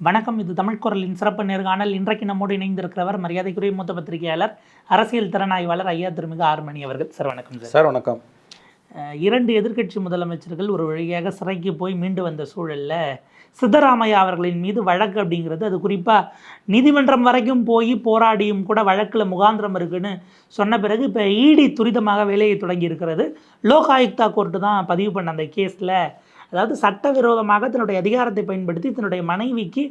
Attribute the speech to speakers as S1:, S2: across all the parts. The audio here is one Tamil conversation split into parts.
S1: வணக்கம் இது தமிழ் குரலின் சிறப்பு நேர்காணல். இன்றைக்கு நம்மோடு இணைந்திருக்கிறவர் மரியாதைக்குரிய மூத்த பத்திரிகையாளர் அரசியல் திறனாய்வாளர் ஐயா திருமிகு ஆறுமணி அவர்கள். சார் வணக்கம் சார்.
S2: சார் வணக்கம்.
S1: இரண்டு எதிர்க்கட்சி முதலமைச்சர்கள் ஒரு வழியாக சிறைக்கு போய் மீண்டு வந்த சூழல்ல சித்தராமையா அவர்களின் மீது வழக்கு அப்படிங்கிறது அது குறிப்பாக நீதிமன்றம் வரைக்கும் போய் போராடியும் கூட வழக்கில் முகாந்திரம் இருக்குன்னு சொன்ன பிறகு இப்போ இடி துரிதமாக வேலையை தொடங்கி இருக்கிறது. லோக் ஆயுக்தா கோர்ட்டு தான் பதிவு பண்ண அந்த கேஸில் அதாவது சட்டவிரோதமாக தன்னுடைய அதிகாரத்தை பயன்படுத்தி தன்னுடைய மனைவிக்கு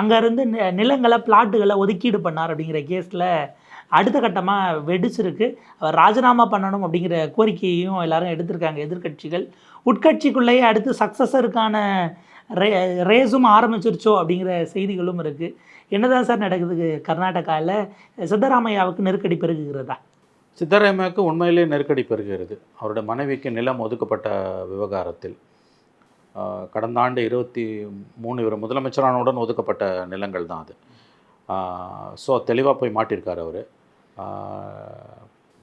S1: அங்கேருந்து நிலங்களை பிளாட்டுகளை ஒதுக்கீடு பண்ணார் அப்படிங்கிற கேஸில் அடுத்த கட்டமாக வெடிச்சிருக்கு. அவர் ராஜினாமா பண்ணணும் அப்படிங்கிற கோரிக்கையையும் எல்லாரும் எடுத்திருக்காங்க எதிர்க்கட்சிகள். உட்கட்சிக்குள்ளேயே அடுத்து சக்ஸஸருக்கான ரே ரேஸும் ஆரம்பிச்சிருச்சோ அப்படிங்கிற செய்திகளும் இருக்குது என்னதான் சார் நடக்குது கர்நாடகாவில் சித்தராமையாவுக்கு நெருக்கடி பெருகுகிறதா?
S2: சித்தராமையாவுக்கு உண்மையிலே நெருக்கடி பெறுகிறது அவருடைய மனைவிக்கு நிலம் ஒதுக்கப்பட்ட விவகாரத்தில். கடந்த ஆண்டு இருபத்தி மூணு இவர் முதலமைச்சரானவுடன் ஒதுக்கப்பட்ட நிலங்கள் தான் அது. ஸோ தெளிவாக போய் மாட்டியிருக்கார் அவர்.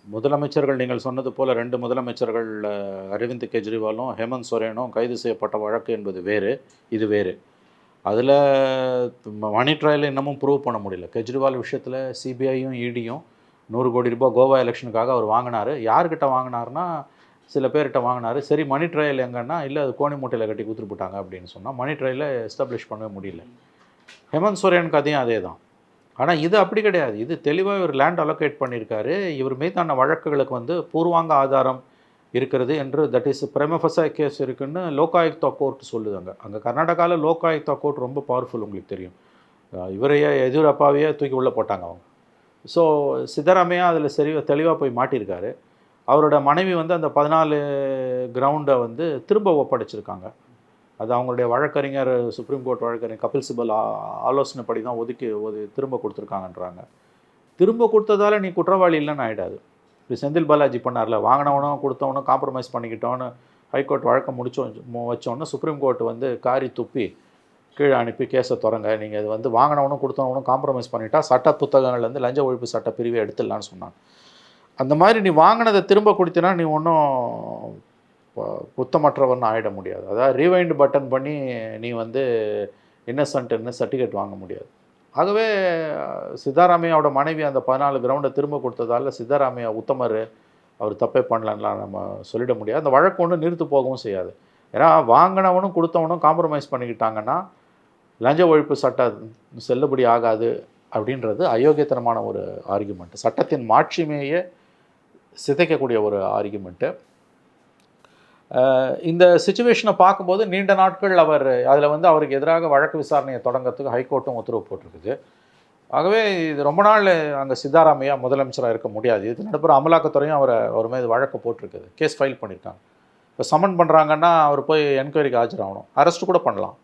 S2: முதலமைச்சர்கள் நீங்கள் சொன்னது போல் ரெண்டு முதலமைச்சர்கள் அரவிந்த் கெஜ்ரிவாலும் ஹேமந்த் சோரேனும் கைது செய்யப்பட்ட வழக்கு என்பது வேறு இது வேறு. அதில் மணி ட்ரையல் இன்னமும் ப்ரூவ் பண்ண முடியல. கெஜ்ரிவால் விஷயத்தில் சிபிஐயும் இடியும் நூறு கோடி ரூபாய் கோவா எலெக்ஷனுக்காக அவர் வாங்கினார். யார்கிட்ட வாங்கினார்னா சில பேர்கிட்ட வாங்கினார். சரி மணி ட்ரையல் எங்கன்னா இல்லை அது கோணி மூட்டையில் கட்டி கொடுத்துட்டு போட்டாங்க அப்படின்னு சொன்னால் மணி ட்ரையலை எஸ்டாப்ளிஷ் பண்ணவே முடியல. ஹேமந்த் சோரேன் கதையும் அதே தான் ஆனால் இது அப்படி கிடையாது. இது தெளிவாக இவர் லேண்ட் அலோகேட் பண்ணியிருக்காரு. இவர் மீதான வழக்குகளுக்கு வந்து பூர்வாங்க ஆதாரம் இருக்கிறது என்று தட் இஸ் பிரேமஃபசா கேஸ் இருக்குன்னு லோகாயுக்தா கோர்ட் சொல்லுது அங்கே. அங்கே கர்நாடகாவில் லோகாயுக்தா கோர்ட் ரொம்ப பவர்ஃபுல் உங்களுக்கு தெரியும். இவரையே எதிரப்பாவையே தூக்கி உள்ளே போட்டாங்க அவங்க. ஸோ சித்தராமையா அதில் சரி தெளிவாக போய் மாட்டியிருக்காரு. அவரோட மனைவி வந்து அந்த பதினாலு கிரவுண்டை வந்து திரும்ப ஒப்படைச்சிருக்காங்க. அது அவங்களுடைய வழக்கறிஞர் சுப்ரீம் கோர்ட் வழக்கறிஞர் கபில் சிபல் ஆலோசனைப்படி தான் ஒதுக்கி ஒது திரும்ப கொடுத்துருக்காங்கன்றாங்க. திரும்ப கொடுத்ததால நீ குற்றவாளி இல்லைன்னு ஆயிடாது. இப்போ செந்தில் பாலாஜி பண்ணார்ல வாங்கினவனும் கொடுத்தவனும் காம்ப்ரமைஸ் பண்ணிக்கிட்டோன்னு ஹைகோர்ட் வழக்கம் முடிச்சோ வச்சோன்னு சுப்ரீம் கோர்ட் வந்து காரி துப்பி கீழே அனுப்பி கேஸை தொடங்க நீங்கள் இது வந்து வாங்கினவனும் கொடுத்தவனும் காம்ப்ரமைஸ் பண்ணிட்டா சட்ட புத்தகங்கள்லேருந்து லஞ்ச ஒழிப்பு சட்ட பிரிவை எடுத்துடலான்னு சொன்னாங்க. அந்த மாதிரி நீ வாங்கினதை திரும்ப கொடுத்தினா நீ ஒன்றும் குத்தமற்றவன் ஆகிட முடியாது. அதாவது ரீவைண்ட் பட்டன் பண்ணி நீ வந்து இன்னசென்ட்னு சர்டிஃபிகேட் வாங்க முடியாது. ஆகவே சித்தாராமையாவோட மனைவி அந்த பதினாலு கிரவுண்டை திரும்ப கொடுத்ததால சித்தாராமையா உத்தமர் அவர் தப்பே பண்ணலான்லாம் நம்ம சொல்லிட முடியாது. அந்த வழக்கு ஒன்று நிறுத்து போகவும் செய்யாது. ஏன்னா வாங்கினவனும் கொடுத்தவனும் காம்ப்ரமைஸ் பண்ணிக்கிட்டாங்கன்னா லஞ்ச ஒழிப்பு சட்டம் செல்லுபடி ஆகாது அப்படின்றது அயோக்கியத்தனமான ஒரு ஆர்குமெண்ட் சட்டத்தின் மாட்சிமையே சிதைக்கக்கூடிய ஒரு ஆர்கியூமெண்ட்டு இந்த சுச்சுவேஷனை பார்க்கும்போது நீண்ட நாட்கள் அவர் அதில் வந்து அவருக்கு எதிராக வழக்கு விசாரணையை தொடங்கிறதுக்கு ஹைகோர்ட்டும் உத்தரவு போட்டிருக்குது. ஆகவே இது ரொம்ப நாள் அங்கே சித்தாராமையா முதலமைச்சராக இருக்க முடியாது. இது நடுப்புற அமலாக்கத்துறையும் அவரை அவர் மீது வழக்கு போட்டிருக்குது. கேஸ் ஃபைல் பண்ணியிருக்காங்க இப்போ சமன் பண்ணுறாங்கன்னா அவர் போய் என்கொயரிக்கு ஆஜராகணும். அரெஸ்ட் கூட பண்ணலாம்.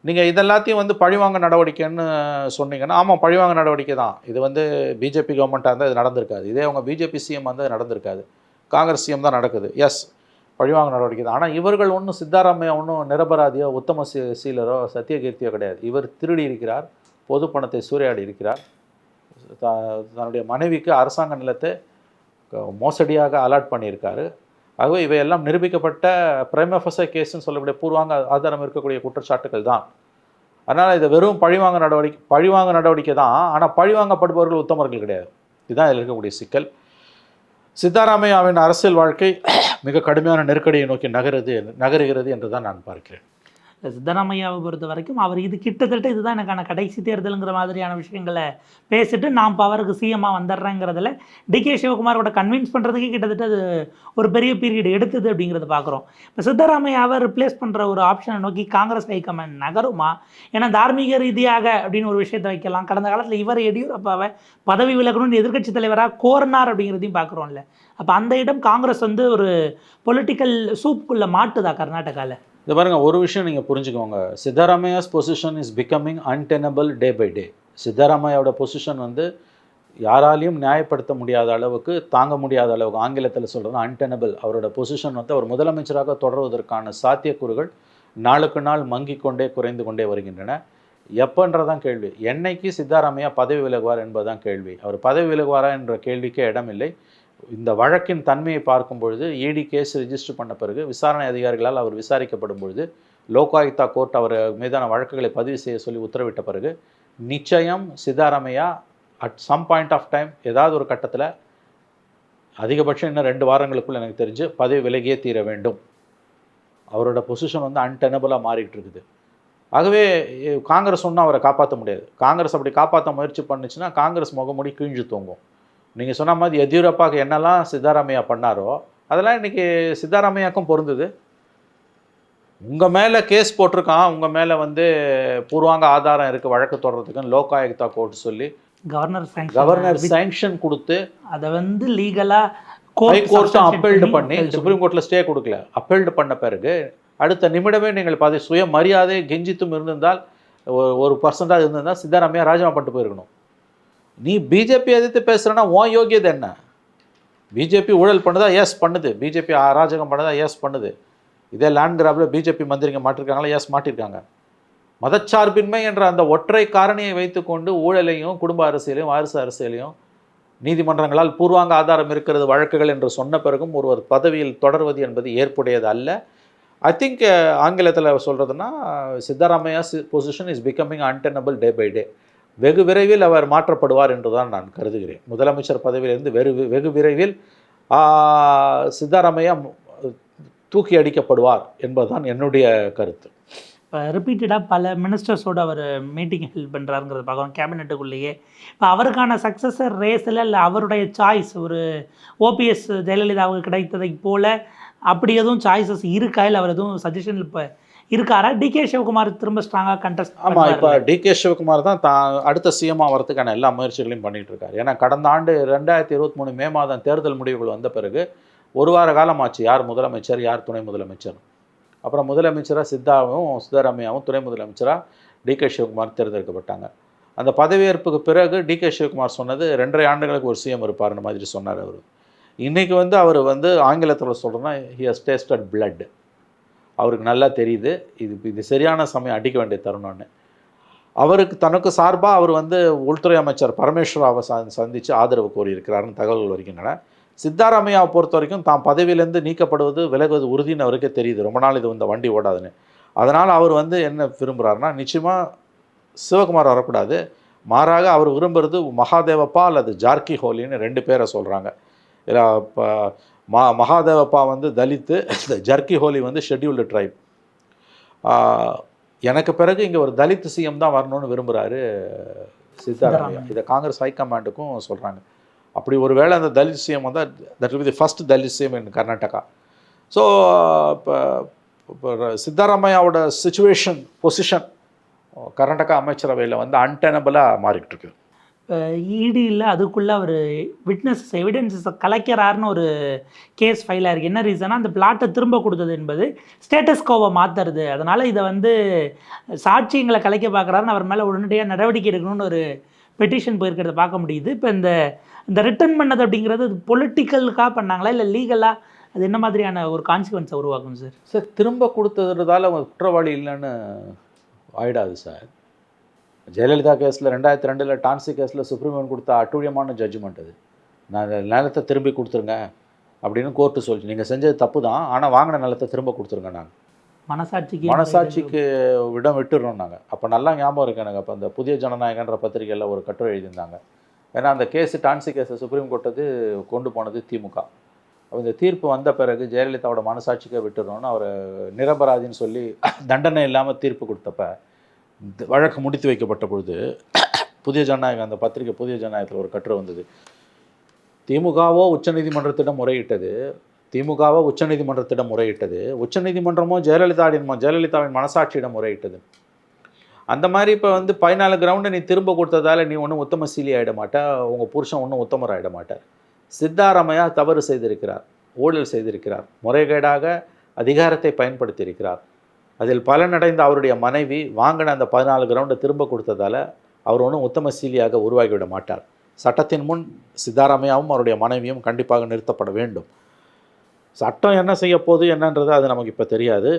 S2: நீங்கள் இதெல்லாத்தையும் வந்து பழிவாங்க நடவடிக்கைன்னு சொன்னீங்கன்னா ஆமாம் பழிவாங்க நடவடிக்கை தான். இது வந்து பிஜேபி கவர்மெண்ட்டாக இருந்தால் இது நடந்திருக்காது. இதே அவங்க பிஜேபி சிஎம் வந்து நடந்திருக்காது. காங்கிரஸ் சிஎம் தான் நடக்குது. எஸ் பழிவாங்க நடவடிக்கை தான். ஆனால் இவர்கள் ஒன்றும் சித்தாராமையா ஒன்றும் நிரபராதியோ உத்தம சீ சீலரோ சத்தியகீர்த்தியோ கிடையாது. இவர் திருடி இருக்கிறார். பொது பணத்தை சூறையாடி இருக்கிறார். த- தன்னுடைய மனைவிக்கு அரசாங்க நிலத்தை மோசடியாக அலாட் பண்ணியிருக்காரு. ஆகவே இவையெல்லாம் நிரூபிக்கப்பட்ட பிரைமஃபச கேஸ்ன்னு சொல்லக்கூடிய பூர்வாங்க ஆதாரம் இருக்கக்கூடிய குற்றச்சாட்டுகள் தான். அதனால் இது வெறும் பழிவாங்க நடவடிக்கை பழிவாங்க நடவடிக்கை தான். ஆனால் பழிவாங்கப்படுபவர்கள் உத்தமர்கள் கிடையாது. இதுதான் இதில் இருக்கக்கூடிய சிக்கல். சித்தாராமையாவின் அரசியல் வாழ்க்கை மிக கடுமையான நெருக்கடியை நோக்கி நகருது நகருகிறது என்று தான் நான் பார்க்கிறேன்.
S1: சித்தராமையாவை பொறுத்த வரைக்கும் அவர் இது கிட்டத்தட்ட இதுதான் எனக்கான கடைசி தேர்தலுங்கிற மாதிரியான விஷயங்களை பேசிட்டு நான் பவருக்கு சிஎம்மாக வந்துடுறேங்கிறதுல டிகே சிவகுமாரோட கன்வின்ஸ் பண்ணுறதுக்கே கிட்டத்தட்ட அது ஒரு பெரிய பீரியட் எடுத்தது அப்படிங்கிறத பார்க்குறோம் இப்போ சித்தராமையாவை ரிப்ளேஸ் பண்ணுற ஒரு ஆப்ஷனை நோக்கி காங்கிரஸ் ஹைகமாண்ட் நகருமா? ஏன்னா தார்மீக ரீதியாக அப்படின்னு ஒரு விஷயத்தை வைக்கலாம். கடந்த காலத்தில் இவர் எடியூரப்பாவை பதவி விலகணும்னு எதிர்க்கட்சி தலைவராக கோர்னார் அப்படிங்கிறதையும் பார்க்குறோம்ல அப்போ அந்த இடம் காங்கிரஸ் வந்து ஒரு பொலிட்டிக்கல் சூப்புக்குள்ளே மாட்டுதா கர்நாடகாவில்
S2: இது பாருங்கள் ஒரு விஷயம் நீங்கள் புரிஞ்சுக்கோங்க. Siddaramaiah's position is becoming untenable day by day சித்தராமையாவோட position வந்து யாராலையும் நியாயப்படுத்த முடியாத அளவுக்கு தாங்க முடியாத அளவுக்கு ஆங்கிலத்தில் சொல்கிறது அன்டெனபிள் அவரோட பொசிஷன் வந்து அவர் முதலமைச்சராக தொடர்வதற்கான சாத்தியக்கூறுகள் நாளுக்கு நாள் மங்கிக் கொண்டே குறைந்து கொண்டே வருகின்றன. எப்பன்றதான் கேள்வி. என்னைக்கு சித்தாராமையா பதவி விலகுவார் என்பதுதான் கேள்வி. அவர் பதவி விலகுவாரா என்ற கேள்விக்கே இடமில்லை. இந்த வழக்கின் தன்மையை பார்க்கும் பொழுது இடி கேஸ் ரிஜிஸ்டர் பண்ண பிறகு விசாரணை அதிகாரிகளால் அவர் விசாரிக்கப்படும் பொழுது லோகாயுக்தா கோர்ட் அவர் மீதான வழக்குகளை பதிவு செய்ய சொல்லி உத்தரவிட்ட பிறகு நிச்சயம் Siddaramaiah at some point of time ஏதாவது ஒரு கட்டத்தில் அதிகபட்சம் இன்னும் ரெண்டு வாரங்களுக்குள்ள எனக்கு தெரிஞ்சு பதவி விலகியே தீர வேண்டும். அவரோட பொசிஷன் வந்து அன்டெனபிளாக மாறிக்கிட்டு இருக்குது. ஆகவே காங்கிரஸ் ஒன்றும் அவரை காப்பாற்ற முடியாது. காங்கிரஸ் அப்படி காப்பாற்ற முயற்சி பண்ணுச்சுன்னா காங்கிரஸ் முகமூடி கிழிஞ்சு தூங்கும். நீங்கள் சொன்ன மாதிரி எதியூரப்பாக்கு என்னெல்லாம் சித்தாராமையா பண்ணாரோ அதெல்லாம் இன்றைக்கி சித்தாராமையாக்கும் பொருந்தது. உங்கள் மேலே கேஸ் போட்டிருக்கான் உங்கள் மேலே வந்து பூர்வாங்க ஆதாரம் இருக்குது வழக்கு தொடர்றதுக்குன்னு லோகாயுக்தா கோர்ட் சொல்லி
S1: கவர்னர்
S2: கவர்னர் சாங்ஷன் கொடுத்து
S1: அதை வந்து லீகலா
S2: ஹை கோர்ட்டும் அப்பீல்டு பண்ணி சுப்ரீம் கோர்ட்டில் ஸ்டே கொடுக்கல. அப்பீல்டு பண்ண பிறகு அடுத்த நிமிடமே நீங்கள் பாதி சுய மரியாதை கெஞ்சித்தும் இருந்திருந்தால் ஒரு ஒரு பர்சன்டாக இருந்திருந்தால் சித்தாராமையா ராஜினாமா பண்ணிட்டு போயிருக்கணும். நீ பிஜேபி எதிர்த்து பேசுகிறேன்னா உன் யோகியது என்ன? பிஜேபி ஊழல் பண்ணுதா? எஸ் பண்ணுது. பிஜேபி அராஜகம் பண்ணுதா? எஸ் பண்ணுது. இதே லேண்ட் கிராபில் பிஜேபி மந்திரிங்க மாட்டிருக்காங்களா? எஸ் மாட்டிருக்காங்க. மதச்சார்பின்மை என்ற அந்த ஒற்றை காரணியை வைத்துக்கொண்டு ஊழலையும் குடும்ப அரசியலையும் வாரிசு அரசியலையும் நீதிமன்றங்களால் பூர்வாங்க ஆதாரம் இருக்கிறது வழக்குகள் என்று சொன்ன பிறகும் ஒருவர் பதவியில் தொடர்வது என்பது ஏற்புடையது அல்ல. ஐ திங்க் ஆங்கிலத்தில் சொல்கிறதுனா Siddaramaiah position is becoming untenable day by day வெகு விரைவில் அவர் மாற்றப்படுவார் என்றுதான் நான் கருதுகிறேன். முதலமைச்சர் பதவியிலிருந்து வெறு வெகு விரைவில் ஆ, சித்தாராமையா தூக்கி அடிக்கப்படுவார் என்பதுதான் என்னுடைய கருத்து.
S1: இப்போ ரிப்பீட்டடாக பல மினிஸ்டர்ஸோட அவர் மீட்டிங் ஹெல்ப் பண்ணுறாருங்கிறத பார்க்கலாம் கேபினெட்டுக்குள்ளேயே இப்போ அவருக்கான சக்ஸஸர் ரேஸில் இல்லை அவருடைய சாய்ஸ் ஒரு ஓபிஎஸ் ஜெயலலிதாவுக்கு கிடைத்ததை போல் அப்படி எதுவும் சாய்ஸஸ் இருக்கா? இல்லை அவர் எதுவும் சஜஷன் இப்போ இருக்காரா? டிகே சிவகுமார் திரும்ப ஸ்ட்ராங்காக கண்டஸ்ட்
S2: ஆமாம் இப்போ டிகே சிவகுமார் தான் தான் அடுத்த சிஎம் ஆகிறதுக்கான எல்லா முயற்சிகளையும் பண்ணிட்டு இருக்காரு. ஏன்னா கடந்த ஆண்டு ரெண்டாயிரத்தி இருபத்தி மூணு மே மாதம் தேர்தல் முடிவுகள் வந்த பிறகு ஒரு வார காலம் ஆச்சு யார் முதலமைச்சர் யார் துணை முதலமைச்சர் அப்புறம் முதலமைச்சராக சித்தாவும் சித்தராமையாவும் துணை முதலமைச்சராக டிகே சிவகுமார் தேர்ந்தெடுக்கப்பட்டாங்க. அந்த பதவியேற்புக்கு பிறகு டிகே சிவகுமார் சொன்னது ரெண்டரை ஆண்டுகளுக்கு ஒரு சிஎம் இருப்பார்னு மாதிரி சொன்னார் அவர். இன்றைக்கி வந்து அவர் வந்து ஆங்கிலத்தில் சொல்கிறேன்னா ஹி ஹஸ் டேஸ்டட் blood. அவருக்கு நல்லா தெரியுது. இது இது சரியான சமயம் அடிக்க வேண்டிய தருணம்னு. அவருக்கு தனக்கு சார்பாக அவர் வந்து உள்துறை அமைச்சர் பரமேஸ்வராவை ச சந்தித்து ஆதரவு கோரியிருக்கிறாருன்னு தகவல்கள் வருகின்றன. சித்தாராமையாவை பொறுத்த வரைக்கும் தான் பதவியிலேருந்து நீக்கப்படுவது விலகுவது உறுதின்னு அவருக்கே தெரியுது. ரொம்ப நாள் இது வந்து வண்டி ஓடாதுன்னு. அதனால் அவர் வந்து என்ன விரும்புகிறாருன்னா நிச்சயமாக சிவகுமார் வரக்கூடாது. மாறாக அவர் விரும்புறது மகாதேவப்பா அல்லது ஜார்கி ஹோலின்னு ரெண்டு பேரை சொல்கிறாங்க இதில் இப்போ மா மகாதேவப்பா வந்து தலித்து இந்த ஜர்கி ஹோலி வந்து ஷெட்யூல்டு ட்ரைப் எனக்கு பிறகு இங்கே ஒரு தலித் சிஎம் தான் வரணும்னு விரும்புகிறாரு சித்தாராமையா. இதை காங்கிரஸ் ஹைகமாண்டுக்கும் சொல்கிறாங்க அப்படி ஒரு வேளை அந்த தலித் சிஎம் வந்தால் that be the first Dalit CM in Karnataka. So இப்போ இப்போ சித்தாராமையாவோட சுச்சுவேஷன் பொசிஷன் கர்நாடகா அமைச்சரவையில் வந்து அன்டெனபிளாக மாறிக்கிட்டு இருக்கு.
S1: இடியில் அதுக்குள்ளே அவர் விட்னஸஸ் எவிடன்சஸை கலைக்கிறாருன்னு ஒரு கேஸ் ஃபைல் ஆயிருக்கு என்ன ரீசனா அந்த பிளாட்டை திரும்ப கொடுத்தது என்பது ஸ்டேட்டஸ் கோவை மாற்றுறது அதனால் இதை வந்து சாட்சியங்களை கலைக்க பார்க்குறாருன்னு அவர் மேலே உடனடியாக நடவடிக்கை எடுக்கணும்னு ஒரு பெட்டிஷன் போயிருக்கிறத பார்க்க முடியுது. இப்போ இந்த இந்த ரிட்டர்ன் பண்ணது அப்படிங்கிறது பொலிட்டிக்கலுக்காக பண்ணாங்களா இல்லை லீகலாக அது என்ன மாதிரியான ஒரு கான்சிக்வன்ஸை உருவாக்கும் சார்
S2: சார் திரும்ப கொடுத்ததுறதால அவங்க குற்றவாளி இல்லைன்னு ஆயிடாது சார் ஜெயலலிதா கேஸில் ரெண்டாயிரத்தி ரெண்டில் டான்சி கேஸில் சுப்ரீம் கோர்ட் கொடுத்த அட்டூழியமான ஜட்ஜ்மெண்ட் அது. நான் நிலத்தை திரும்பி கொடுத்துருங்க அப்படின்னு கோர்ட்டு சொல்லிச்சு. நீங்கள் செஞ்சது தப்பு தான். ஆனால் வாங்கின நிலத்தை திரும்ப கொடுத்துருங்க நாங்கள்
S1: மனசாட்சிக்கு
S2: மனசாட்சிக்கு இடம் விட்டுடுறோம் நாங்கள் அப்போ நல்லா ஞாபகம் இருக்கு எனக்கு. அப்போ அந்த புதிய ஜனநாயகன்ற பத்திரிகையில் ஒரு கட்டுரை எழுதியிருந்தாங்க. ஏன்னா அந்த கேஸு டான்சி கேஸை சுப்ரீம் கோர்ட்டது கொண்டு போனது திமுக. அப்போ இந்த தீர்ப்பு வந்த பிறகு ஜெயலலிதாவோட மனசாட்சிக்கே விட்டுறோம்னு அவர் நிரபராதின்னு சொல்லி தண்டனை இல்லாமல் தீர்ப்பு கொடுத்தப்ப வழக்கு முடித்து வைக்கப்பட்ட பொழுது புதிய ஜனநாயகம் அந்த பத்திரிகை புதிய ஜனநாயகத்தில் ஒரு கட்டுரை வந்தது. திமுகவோ உச்சநீதிமன்றத்திடம் முறையிட்டது. திமுகவோ உச்சநீதிமன்றத்திடம் முறையிட்டது. உச்சநீதிமன்றமோ ஜெயலலிதாவின் ஜெயலலிதாவின் மனசாட்சியிடம் முறையிட்டது. அந்த மாதிரி இப்போ வந்து பதினாலு கிரவுண்டை நீ திரும்ப கொடுத்ததால நீ ஒன்றும் உத்தமசீலி ஆகிட மாட்டா. உங்கள் புருஷன் ஒன்றும் உத்தமர் ஆகிட மாட்டார். சித்தாராமையா தவறு செய்திருக்கிறார் ஊழல் செய்திருக்கிறார் முறைகேடாக அதிகாரத்தை பயன்படுத்தியிருக்கிறார். அதில் பலனடைந்த அவருடைய மனைவி வாங்கின அந்த பதினாலு கிரவுண்டை திரும்ப கொடுத்ததால் அவர் ஒன்றும் உத்தமசீலியாக உருவாகிவிட மாட்டார். சட்டத்தின் முன் சித்தாராமையாவும் அவருடைய மனைவியும் கண்டிப்பாக நிறுத்தப்பட வேண்டும். சட்டம் என்ன செய்ய போகுது என்னன்றது அது நமக்கு இப்போ தெரியாது.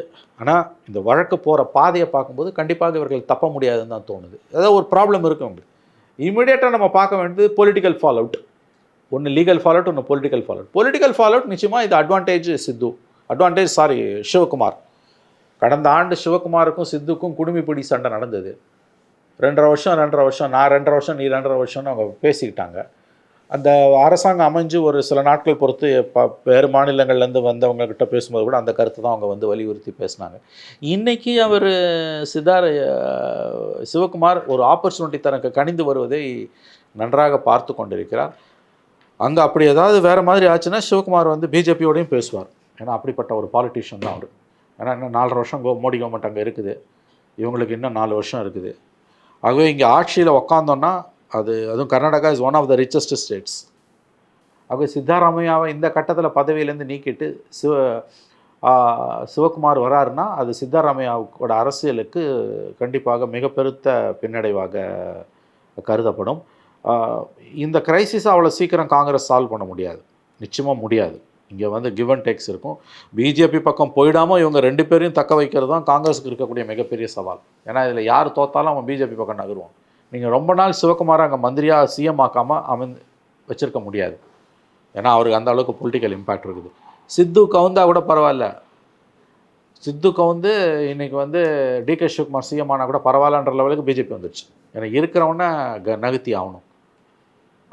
S2: ஆனால் இந்த வழக்கு போகிற பாதையை பார்க்கும்போது கண்டிப்பாக இவர்கள் தப்ப முடியாதுன்னு தான் தோணுது. ஏதோ ஒரு ப்ராப்ளம் இருக்கு அவங்களுக்கு. இமீடியட்டாக நம்ம பார்க்க வேண்டியது பொலிட்டிக்கல் ஃபால் அவுட் ஒன்று லீகல் ஃபால் அவுட் ஒன்று political fall out political fall out நிச்சயமாக இது advantage Siddu. Advantage sorry Shivakumar. கடந்த ஆண்டு சிவகுமாருக்கும் சித்துக்கும் குடுமிப்பிடி சண்டை நடந்தது. ரெண்டரை வருஷம் ரெண்டரை வருஷம் நான் ரெண்டரை வருஷம் நீ ரெண்டரை வருஷம்னு அவங்க பேசிக்கிட்டாங்க. அந்த அரசாங்கம் அமைஞ்சு ஒரு சில நாட்கள் பொறுத்து ப வேறு மாநிலங்கள்லேருந்து வந்தவங்கக்கிட்ட பேசும்போது கூட அந்த கருத்தை தான் அவங்க வந்து வலியுறுத்தி பேசினாங்க. இன்றைக்கி அவர் சித்தார் சிவகுமார் ஒரு ஆப்பர்ச்சுனிட்டி தனக்கு கணிந்து வருவதை நன்றாக பார்த்து கொண்டிருக்கிறார். அங்கே அப்படி ஏதாவது வேறு மாதிரி ஆச்சுன்னா சிவகுமார் வந்து பிஜேபியோடையும் பேசுவார். ஏன்னா அப்படிப்பட்ட ஒரு பாலிட்டிஷியன் தான் அவர். ஏன்னா இன்னும் நாலரை வருஷம் கோ மோடி கவர்மெண்ட் அங்கே இருக்குது. இவங்களுக்கு இன்னும் நாலு வருஷம் இருக்குது. ஆகவே இங்கே ஆட்சியில் உக்காந்தோன்னா அது அதுவும் Karnataka is one of the richest states ஆகவே சித்தாராமையாவை இந்த கட்டத்தில் பதவியிலேருந்து நீக்கிட்டு சிவ சிவகுமார் வராருன்னா அது சித்தாராமையாவோட அரசியலுக்கு கண்டிப்பாக மிக பெருத்த பின்னடைவாக கருதப்படும். இந்த கிரைசிஸை அவ்வளோ சீக்கிரம் காங்கிரஸ் சால்வ் பண்ண முடியாது. நிச்சயமாக முடியாது. இங்கே வந்து கிவ் அண்ட் டேக்ஸ் இருக்கும். பிஜேபி பக்கம் போயிடாமல் இவங்க ரெண்டு பேரையும் தக்க வைக்கிறது தான் காங்கிரஸுக்கு இருக்கக்கூடிய மிகப்பெரிய சவால். ஏன்னா இதில் யார் தோத்தாலும் அவன் பிஜேபி பக்கம் நகருவான் நீங்கள் ரொம்ப நாள் சிவகுமாரை அங்கே மந்திரியாக சிஎம் ஆக்காமல் அவன் வச்சிருக்க முடியாது. ஏன்னா அவருக்கு அந்த அளவுக்கு பொலிட்டிக்கல் இம்பேக்ட் இருக்குது. சித்து கவுந்தா கூட பரவாயில்ல. சித்து கவுந்து இன்னைக்கு வந்து டிகே சிவகுமார் சிஎம் ஆனால் கூட பரவாயில்லன்ற லெவலுக்கு பிஜேபி வந்துடுச்சு ஏன்னா இருக்கிறவன க நகர்த்தி ஆகணும்.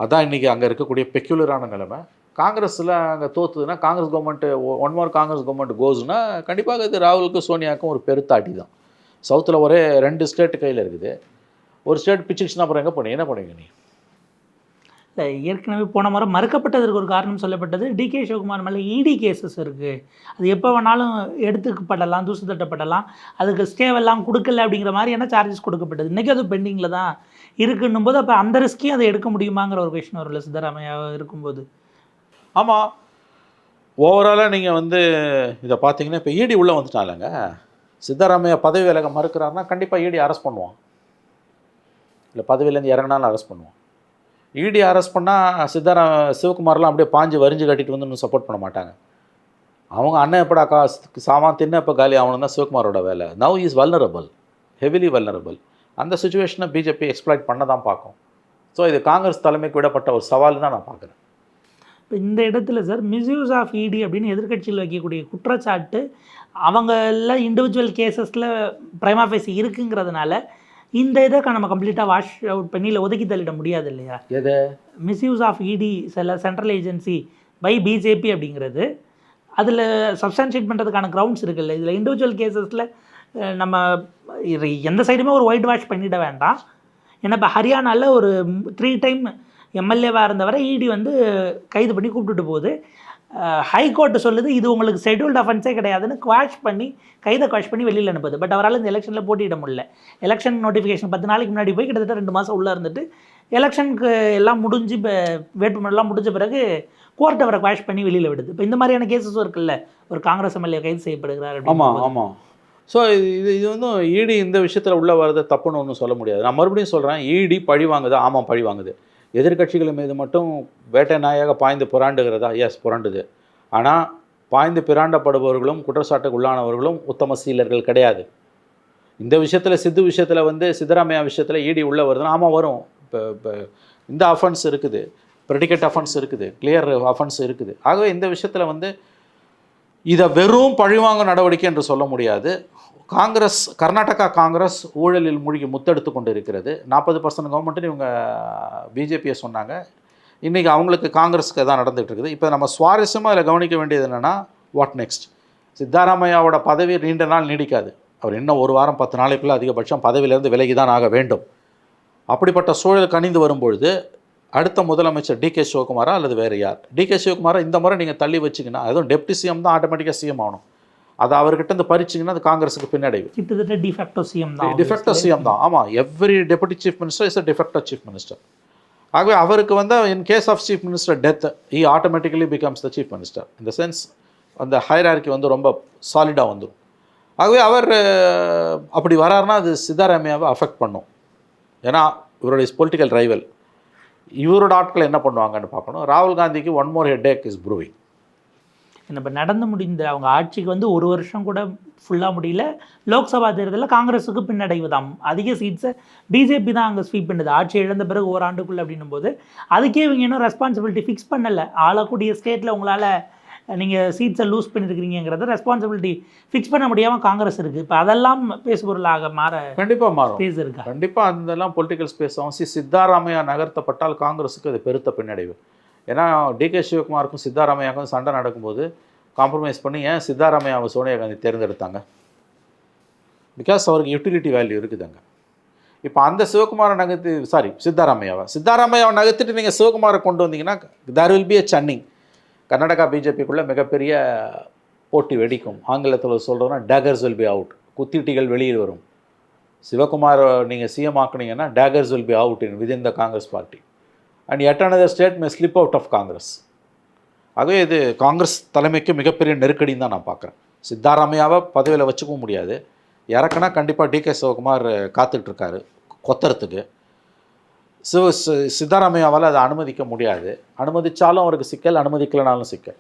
S2: அதான் இன்றைக்கி அங்கே இருக்கக்கூடிய பெக்யூலரான நிலைமை. காங்கிரஸில் அங்கே தோத்துதுன்னா Congress government one more Congress government கோஸ்னா கண்டிப்பாக இது ராகுலுக்கும் சோனியாவுக்கும் ஒரு பெருத்தாட்டி தான். சவுத்தில் ஒரே ரெண்டு ஸ்டேட் கையில் இருக்குது. ஒரு ஸ்டேட் பிச்சுச்சுன்னா அப்புறம் எங்கே போனீங்க? என்ன பண்ணுவீங்க நீ?
S1: இல்லை ஏற்கனவே போன முறை மறுக்கப்பட்டதற்கு ஒரு காரணம் சொல்லப்பட்டது. டிகே சிவகுமார் மேலே இடி கேசஸ் இருக்குது அது எப்போ வேணாலும் எடுத்துக்கப்படலாம் தூசு தட்டப்படலாம். அதுக்கு ஸ்டேவெல்லாம் கொடுக்கல அப்படிங்கிற மாதிரியான சார்ஜஸ் கொடுக்கப்பட்டது? இன்றைக்கி அது பெண்டிங்கில் தான் இருக்குன்னும் போது அப்போ அந்த ரிஸ்க்கையும் அதை எடுக்க முடியுமாங்கிற ஒரு கொஷின் வரும்ல சித்தராமையாக இருக்கும்போது.
S2: ஆமாம் ஓவராலாக நீங்கள் வந்து இதை பார்த்தீங்கன்னா இப்போ ஈடி உள்ளே வந்துட்டாலங்க சித்தராமையா பதவி விலக மறுக்கிறாருன்னா கண்டிப்பாக ஈடி அரெஸ்ட் பண்ணுவான். இல்லை பதவியிலேருந்து இறங்கினாலும் அரெஸ்ட் பண்ணுவான். ஈடி அரெஸ்ட் பண்ணால் சித்தாரா சிவகுமார்லாம் அப்படியே பாஞ்சு வரிஞ்சு கட்டிட்டு வந்து இன்னும் சப்போர்ட் பண்ண மாட்டாங்க. அவங்க அண்ணன் எப்படா கா சாமான் தின்ன இப்போ காலி ஆகணும் தான் சிவகுமாரோட வேலை. Now is vulnerable heavily vulnerable அந்த சுச்சுவேஷனை பிஜேபி எக்ஸ்ப்ளாய்ட் பண்ண தான் பார்க்கும். ஸோ இது காங்கிரஸ் தலைமைக்கு விடப்பட்ட ஒரு சவால் தான் நான் பார்க்குறேன்
S1: இப்போ இந்த இடத்துல சார் மிஸ்யூஸ் ஆஃப் இடி அப்படின்னு எதிர்க்கட்சியில் வைக்கக்கூடிய குற்றச்சாட்டு அவங்கள இண்டிவிஜுவல் கேசஸில் பிரைமாஃபேசி இருக்குங்கிறதுனால இந்த இதை நம்ம கம்ப்ளீட்டாக வாஷ் அவுட் பண்ணி இல்லை ஒதுக்கி தள்ளிட முடியாது இல்லையா?
S2: எதை?
S1: மிஸ்யூஸ் ஆஃப் இடி சில சென்ட்ரல் ஏஜென்சி பை பிஜேபி அப்படிங்கிறது. அதில் சப்ஸ்டான்ஷியேட் பண்ணுறதுக்கான கிரவுண்ட்ஸ் இருக்குல்ல. இதில் இண்டிவிஜுவல் கேசஸில் நம்ம எந்த சைடுமே ஒரு ஒயிட் வாஷ் பண்ணிட வேண்டாம். ஏன்னா இப்போ ஹரியானாவில் ஒரு த்ரீ டைம் எம்எல்ஏவாக இருந்தவரை இடி வந்து கைது பண்ணி கூப்பிட்டுட்டு போகுது. ஹைகோர்ட் சொல்லுது இது உங்களுக்கு ஷெட்யூல்ட் அஃபென்ஸே கிடையாதுன்னு குவாஷ் பண்ணி கைதை குவாஷ் பண்ணி வெளியில் அனுப்புது. பட் அவரால் இந்த எலெக்ஷனில் போட்டியிட முடியல. எலெக்ஷன் நோட்டிஃபிகேஷன் பத்து நாளைக்கு முன்னாடி போய் கிட்டத்தட்ட ரெண்டு மாதம் உள்ளே இருந்துட்டு எலெக்ஷனுக்கு எல்லாம் முடிஞ்சு இப்போ வேட்புமனுலாம் முடிஞ்ச பிறகு கோர்ட் அவரை குவாஷ் பண்ணி வெளியில் விடுது. இப்போ இந்த மாதிரியான கேசஸும் இருக்குல்ல ஒரு காங்கிரஸ் எம்எல்ஏ கைது செய்யப்படுகிறார்
S2: ஆமாம் ஸோ இது இது வந்து ஈடி இந்த விஷயத்தில் உள்ளே வர்றது தப்புன்னு ஒன்றும் சொல்ல முடியாது. நான் மறுபடியும் சொல்கிறேன் ஈடி பழி வாங்குது ஆமாம் பழி வாங்குது. எதிர்க்கட்சிகள் மீது மட்டும் வேட்டை நாயாக பாய்ந்து புராண்டுகிறதா? எஸ் புரண்டுது. ஆனால் பாய்ந்து பிராண்டப்படுபவர்களும் குற்றச்சாட்டுக்கு உள்ளானவர்களும் உத்தம சீலர்கள் கிடையாது. இந்த விஷயத்தில் சித்து விஷயத்தில் வந்து சித்தராமையா விஷயத்தில் ஈடி உள்ளே வருதுன்னா ஆமாம் வரும். இப்போ இப்போ இந்த அஃபன்ஸ் இருக்குது. ப்ரெடிகேட் அஃபென்ஸ் இருக்குது. கிளியர் அஃபென்ஸ் இருக்குது. ஆகவே இந்த விஷயத்தில் வந்து இதை வெறும் பழிவாங்க நடவடிக்கை என்று சொல்ல முடியாது. காங்கிரஸ் கர்நாடகா காங்கிரஸ் ஊழலில் மூழ்கி முத்தெடுத்து கொண்டு இருக்கிறது நாற்பது பர்சன்ட் கவர்மெண்ட்டுன்னு இவங்க பிஜேபியை சொன்னாங்க. இன்றைக்கி அவங்களுக்கு காங்கிரஸுக்கு தான் நடந்துகிட்டு இருக்குது. இப்போ நம்ம சுவாரஸ்யமாக இதில் கவனிக்க வேண்டியது என்னென்னா வாட் நெக்ஸ்ட் சித்தாராமையாவோட பதவி நீண்ட நாள் நீடிக்காது. அவர் இன்னும் ஒரு வாரம் பத்து நாளைக்குள்ளே அதிகபட்சம் பதவியிலேருந்து விலகி தான் ஆக வேண்டும். அப்படிப்பட்ட சூழல் கணிந்து வரும்பொழுது அடுத்த முதலமைச்சர் டி கே சிவகுமாரா அல்லது வேறு யார்? டி கே சிவகுமாரா இந்த முறை நீங்கள் தள்ளி வச்சிங்கன்னா அதுவும் டெப்டி சிஎம் தான் ஆட்டோமேட்டிக்காக சிஎம் ஆகணும். அதை அவர்கிட்ட இருந்து பறிச்சிங்கன்னா அது காங்கிரஸுக்கு பின்னடைவு.
S1: கிட்டத்தட்ட டிஃபெக்டோ சிஎம் தான்
S2: டிஃபெக்டோ சிஎம் தான். ஆமாம் every deputy chief minister is a de facto chief minister ஆகவே அவருக்கு வந்து in case of chief minister death he automatically becomes the chief minister இந்த சென்ஸ் அந்த ஹைரார்கி வந்து ரொம்ப சாலிடாக வந்துடும் ஆகவே அவர் அப்படி வராருன்னா அது சித்தாராமையாவை அஃபெக்ட் பண்ணும். ஏன்னா இவருடைய பொலிட்டிக்கல் ரைவல் இவரோட ஆட்கள் என்ன பண்ணுவாங்கன்னு பார்க்கணும். ராகுல் காந்திக்கு one more headache is brewing
S1: இப்போ நடந்து முடிந்த அவங்க ஆட்சிக்கு வந்து ஒரு வருஷம் கூட ஃபுல்லாக முடியல. லோக்சபா தேர்தலில் காங்கிரஸுக்கு பின்னடைவு தான். அதிக சீட்ஸை பிஜேபி தான் அங்கே ஸ்வீப் பண்ணுது. ஆட்சி இழந்த பிறகு ஓராண்டுக்குள்ளே அப்படின்னும் போது அதுக்கே இவங்க இன்னும் ரெஸ்பான்சிபிலிட்டி ஃபிக்ஸ் பண்ணலை. ஆளக்கூடிய ஸ்டேட்டில் உங்களால் நீங்கள் சீட்ஸை லூஸ் பண்ணியிருக்கிறீங்கிறத ரெஸ்பான்சிபிலிட்டி ஃபிக்ஸ் பண்ண முடியாமல் காங்கிரஸ் இருக்குது இப்போ அதெல்லாம் பேசுபொருளாக மாற
S2: கண்டிப்பாக மாறும்.
S1: ஸ்பேஸ் இருக்கா?
S2: கண்டிப்பாக அதெல்லாம் பொலிட்டிக்கல் ஸ்பேஸ் சி சித்தாராமையா நகர்த்தப்பட்டால் காங்கிரஸுக்கு அது பெருத்த பின்னடைவு. ஏன்னா டிகே சிவகுமாருக்கும் சித்தாராமையாவுக்கும் சண்டை நடக்கும்போது காம்ப்ரமைஸ் பண்ணி ஏன் சித்தாராமையாவை சோனியா காந்தி தேர்ந்தெடுத்தாங்க? பிகாஸ் அவருக்கு யூட்டிலிட்டி வேல்யூ இருக்குதுங்க. இப்போ அந்த சிவகுமாரை நகர்த்தி சாரி சித்தாராமையாவை. சித்தாராமையாவை நகர்த்திட்டு நீங்கள் சிவகுமாரை கொண்டு வந்தீங்கன்னா there will be a churning Karnataka பிஜேபிக்குள்ளே மிகப்பெரிய போட்டி வெடிக்கும். ஆங்கிலத்தில் சொல்கிறோன்னா டேகர்ஸ் வில் பி அவுட் குத்திட்டிகள் வெளியில் வரும். சிவகுமார் நீங்கள் CM ஆக்குனீங்கன்னா daggers will be out in within the Congress party and at another state may slip out of Congress. ஆகவே இது காங்கிரஸ் தலைமைக்கு மிகப்பெரிய நெருக்கடின்னு தான் நான் பார்க்குறேன். சித்தாராமையாவை பதவியில் வச்சுக்கவும் முடியாது. இறக்குனா கண்டிப்பாக டிகே சிவகுமார் காத்துட்ருக்காரு கொத்துறதுக்கு சிவ சி- அதை அனுமதிக்க முடியாது. அனுமதிச்சாலும் அவருக்கு சிக்கல் அனுமதிக்கலனாலும் சிக்கல்.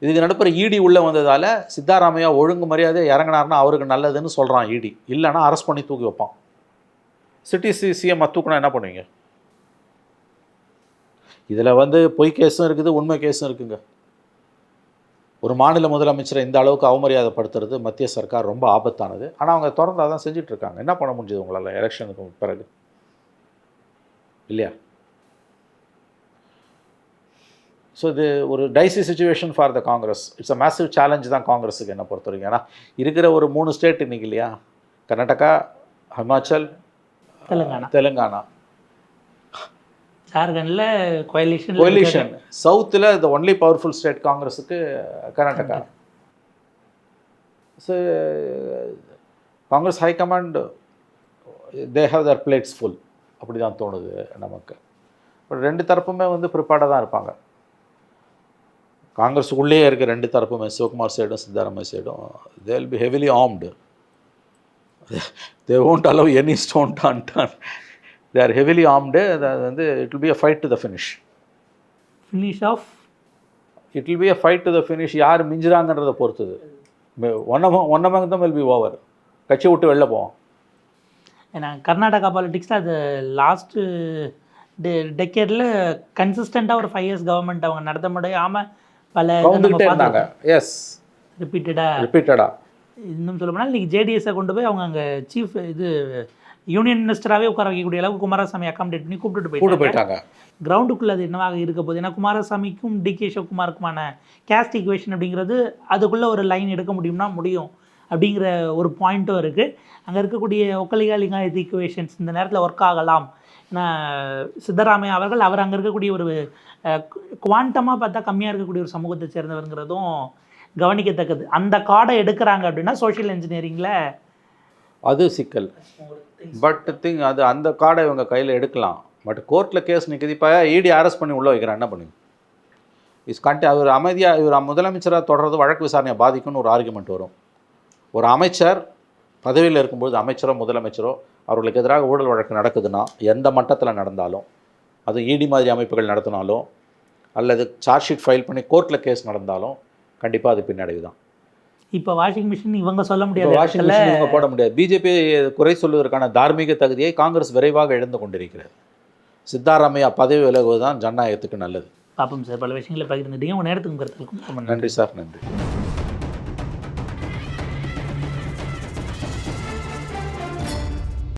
S2: இதுக்கு நடுப்புற இடி உள்ளே வந்ததால் சித்தாராமையா ஒழுங்கு மரியாதை இறங்கினார்னா அவருக்கு நல்லதுன்னு சொல்கிறான் இடி இல்லைன்னா அரெஸ்ட் பண்ணி தூக்கி வைப்பான். சிட்டி சி சிஎம் தூக்கினா என்ன பண்ணுவீங்க? இதில் வந்து பொய் கேஸும் இருக்குது உண்மை கேஸும் இருக்குங்க. ஒரு மாநில முதலமைச்சரை இந்த அளவுக்கு அவமரியாதைப்படுத்துறது மத்திய சர்க்கார் ரொம்ப ஆபத்தானது. ஆனால் அவங்க தொடர்ந்து அதான் செஞ்சுட்ருக்காங்க. என்ன பண்ண முடிஞ்சது உங்களால்? எலெக்ஷனுக்கு பிறகு. இல்லையா? ஸோ இது ஒரு dicey situation for the Congress it's a massive challenge தான் காங்கிரஸுக்கு என்ன பொறுத்த வரைக்கும். ஏன்னா இருக்கிற ஒரு மூணு ஸ்டேட் இன்னைக்கு இல்லையா? கர்நாடகா ஹிமாச்சல்
S1: தெலுங்கானா.
S2: தெலுங்கானா.
S1: ஜார்க்கண்டில் கோயலிஷன்
S2: கோலிஷன் சவுத்தில் த ஒன்லி பவர்ஃபுல் ஸ்டேட் காங்கிரஸுக்கு Karnataka. So Congress high command they have their plates full அப்படி தான் தோணுது நமக்கு. பட் ரெண்டு தரப்புமே வந்து ப்ரிப்பேர்டாக தான் இருப்பாங்க. காங்கிரஸுக்குள்ளேயே இருக்க ரெண்டு தரப்புமே சிவகுமார் சைடும் சித்தாராமையா சைடும் they will be heavily armed they won't allow any stone Don Don they are heavily armed அது வந்து it will be a fight to the finish
S1: finish of
S2: it will be a fight to the finish யார் மிஞ்சுறாங்கன்றதை பொறுத்தது. One one among them will be over கட்சி விட்டு வெளில போவோம்.
S1: ஏன்னா கர்நாடகா பாலிடிக்ஸில் அது லாஸ்ட்டு டெ டெக்கேடில் கன்சிஸ்டண்ட்டாக ஒரு ஃபைவ் இயர்ஸ் கவர்மெண்ட் அவங்க நடத்த முடியாமல் பல
S2: எஸ்
S1: ரிப்பீட்டடாக
S2: ரிப்பீட்டடாக
S1: இன்னும் சொல்ல போனால் இன்றைக்கி ஜேடிஎஸை கொண்டு போய் அவங்க அங்கே சீஃப் இது யூனியன் மினிஸ்டராகவே உட்கார வைக்கக்கூடிய அளவுக்கு குமாரசாமி அகாமடேட் பண்ணி கூப்பிட்டுட்டு
S2: கூட்டு
S1: போயிட்டாங்க. கிரவுண்டுக்குள்ளே அது என்னவாக இருக்க போகுது? ஏன்னா குமாரசாமிக்கும் டிகே சிவகுமாருக்குமான கேஸ்ட் ஈக்குவேஷன் அப்படிங்கிறது அதுக்குள்ளே ஒரு லைன் எடுக்க முடியும்னா முடியும். அப்படிங்கிற ஒரு பாயிண்ட்டும் இருக்குது அங்கே இருக்கக்கூடிய ஒக்கலிகாலிங்காயத் ஈக்குவேஷன்ஸ் இந்த நேரத்தில் ஒர்க் ஆகலாம். ஏன்னா சித்தராமையா அவர்கள் அவர் அங்கே இருக்கக்கூடிய ஒரு குவாண்டமாக பார்த்தா கம்மியாக இருக்கக்கூடிய ஒரு சமூகத்தை சேர்ந்தவருங்கிறதும் கவனிக்கத்தக்கது. அந்த கார்டை எடுக்கிறாங்க அப்படின்னா சோஷியல் இன்ஜினியரிங்கில்
S2: அது சிக்கல். பட் திங் அது அந்த கார்டை இவங்க கையில் எடுக்கலாம். பட் கோர்ட்டில் கேஸ் நிற்குது இப்போ இடி அரெஸ்ட் பண்ணி உள்ளே வைக்கிறான் என்ன பண்ணுங்க இஸ் கண்டி அவர் அமைதியாக இவர் முதலமைச்சராக தொடர்றது வழக்கு விசாரணையை பாதிக்கும்னு ஒரு ஆர்குமெண்ட் வரும். ஒரு அமைச்சர் பதவியில் இருக்கும்போது அமைச்சரோ முதலமைச்சரோ அவர்களுக்கு எதிராக ஊழல் வழக்கு நடக்குதுன்னா எந்த மட்டத்தில் நடந்தாலும் அது இடி மாதிரி அமைப்புகள் நடத்தினாலும் அல்லது சார்ஜ் ஷீட் ஃபைல் பண்ணி கோர்ட்டில் கேஸ் நடந்தாலும் கண்டிப்பாக அது பின்னடைவு தான்
S1: இப்போ வாஷிங் மிஷின் இவங்க சொல்ல முடியாது
S2: வாஷிங் மிஷின் இவங்க போட முடியாது. பிஜேபி குறை சொல்வதற்கான தார்மீக தகுதியை காங்கிரஸ் விரைவாக இழந்து கொண்டிருக்கிறது. சித்தாராமையா பதவி விலகுவது தான் ஜனநாயகத்துக்கு நல்லது.
S1: பார்ப்போம் சார் பல விஷயங்களை பகிர்ந்துட்டீங்க. உங்கள் நேரத்துக்கு
S2: நன்றி சார் நன்றி.